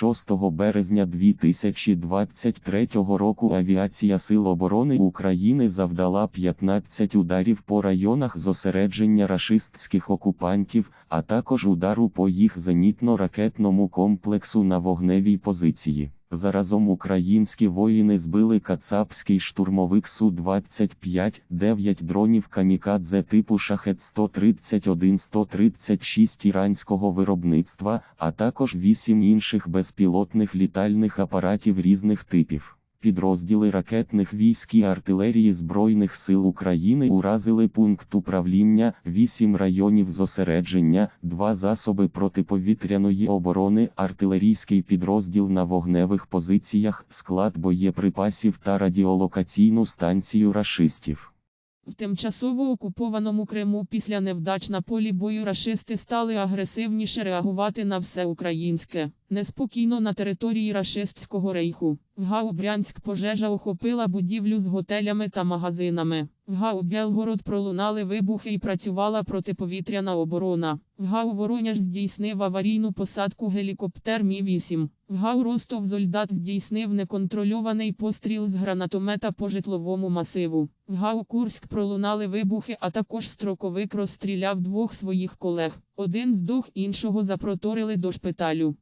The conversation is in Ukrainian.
6 березня 2023 року авіація Сил оборони України завдала 15 ударів по районах зосередження рашистських окупантів, а також удару по їх зенітно-ракетному комплексу на вогневій позиції. Заразом українські воїни збили кацапський штурмовик Су-25, 9 дронів камікадзе типу Шахет-131-136 іранського виробництва, а також 8 інших безпілотних літальних апаратів різних типів. Підрозділи ракетних військ і артилерії Збройних сил України уразили пункт управління, 8 районів зосередження, 2 засоби протиповітряної оборони, артилерійський підрозділ на вогневих позиціях, склад боєприпасів та радіолокаційну станцію рашистів. В тимчасово окупованому Криму після невдач на полі бою рашисти стали агресивніше реагувати на все українське. Неспокійно на території рашистського рейху. В ГАУ Брянськ пожежа охопила будівлю з готелями та магазинами. В ГАУ Белгород пролунали вибухи і працювала протиповітряна оборона. В ГАУ Вороняж здійснив аварійну посадку гелікоптер Мі-8. В ГАУ Ростов Зольдат здійснив неконтрольований постріл з гранатомета по житловому масиву. В ГАУ Курськ пролунали вибухи, а також строковик розстріляв двох своїх колег. Один здох, іншого запроторили до шпиталю.